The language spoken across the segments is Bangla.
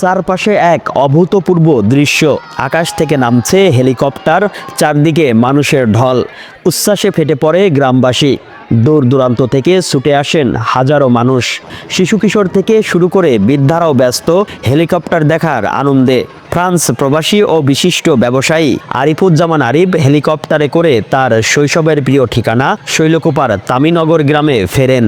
চারপাশে এক অভূতপূর্ব দৃশ্য। আকাশ থেকে নামছে হেলিকপ্টার, চারদিকে মানুষের ঢল। উচ্ছ্বাসে ফেটে পড়ে গ্রামবাসী। দূর দূরান্ত থেকে ছুটে আসেন হাজারো মানুষ। শিশু কিশোর থেকে শুরু করে বৃদ্ধারাও ব্যস্ত। হেলিকপ্টার দেখার আনন্দে ফ্রান্স প্রবাসী ও বিশিষ্ট ব্যবসায়ী আরিফুজ্জামান আরিফ হেলিকপ্টারে করে তার শৈশবের প্রিয় ঠিকানা শৈলকুপার তামিনগর গ্রামে ফেরেন।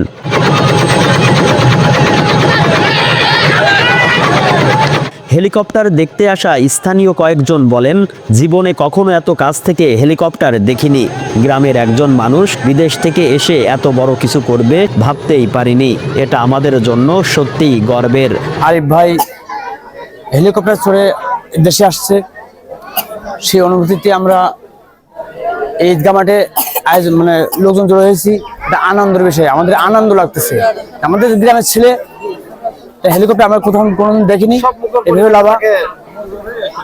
হেলিকপ্টার দেখতে আসা স্থানীয় কয়েকজন বলেন, জীবনে কখনো এত কাছ থেকে হেলিকপ্টার দেখিনি। গ্রামের একজন মানুষ বিদেশ থেকে এসে এত বড় কিছু করবে ভাবতেই পারিনি। এটা আমাদের জন্য সত্যিই গর্বের। আরিফ ভাই, হেলিকপ্টার চড়ে দেশে আসছে। সেই অনুভূতিতে আমরা এই ঈদগা মাঠে মানে লোকজন জড়ো হয়েছি। এটা আনন্দের বিষয়। আমাদের আনন্দ লাগতেছে। আমাদের গ্রামের ছেলে হেলিকপ্টার আমরা কোথাও কোনোদিন দেখিনি। এভাবে লাভা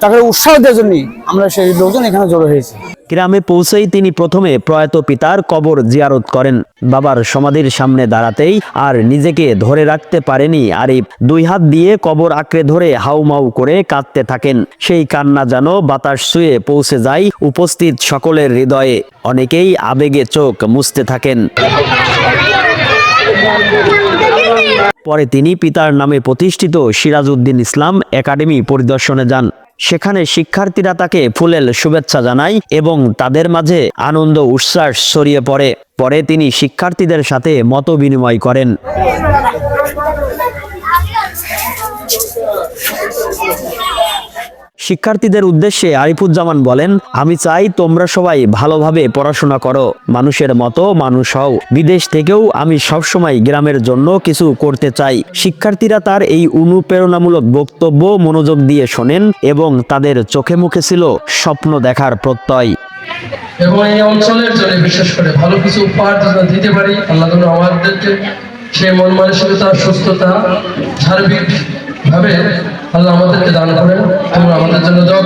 তাকে উৎসাহ দেওয়ার জন্যই আমরা সেই লোকজন এখানে জড়ো হয়েছি। গ্রামে পৌঁছেই তিনি প্রথমে প্রয়াত পিতার কবর জিয়ারত করেন। বাবার সমাধির সামনে দাঁড়াতেই আর নিজেকে ধরে রাখতে পারেনি আরিফ। দুই হাত দিয়ে কবর আঁকড়ে ধরে হাউমাউ করে কাঁদতে থাকেন। সেই কান্না যেন বাতাস ছুঁয়ে পৌঁছে যায় উপস্থিত সকলের হৃদয়ে। অনেকেই আবেগে চোখ মুছতে থাকেন। পরে তিনি পিতার নামে প্রতিষ্ঠিত সিরাজউদ্দিন ইসলাম একাডেমি পরিদর্শনে যান। সেখানে শিক্ষার্থীরা তাকে ফুলেল শুভেচ্ছা জানায় এবং তাদের মাঝে আনন্দ উচ্ছ্বাস ছড়িয়ে পড়ে। পরে তিনি শিক্ষার্থীদের সাথে মত বিনিময় করেন। শিক্ষার্থীদের উদ্দেশ্যে আরিফুজ্জামান বলেন, আমি চাই তোমরা সবাই ভালোভাবে পড়াশোনা করো, মানুষের মতো মানুষ হও। বিদেশ থেকেও আমি সবসময় গ্রামের জন্য কিছু করতে চাই। শিক্ষার্থীরা তার এই অনুপ্রেরণামূলক বক্তব্য মনোযোগ দিয়ে শোনেন এবং তাদের চোখে মুখে ছিল স্বপ্ন দেখার প্রত্যয়। এবং এই অঞ্চলের জন্য বিশেষ করে ভালো কিছু উপহার দিতে পারি। আল্লাহ আমাদেরকে মন মানসিকতা, সুস্থতা আল্লাহ আমাদেরকে দান করেন তোমরা আমাদের জন্য দোয়া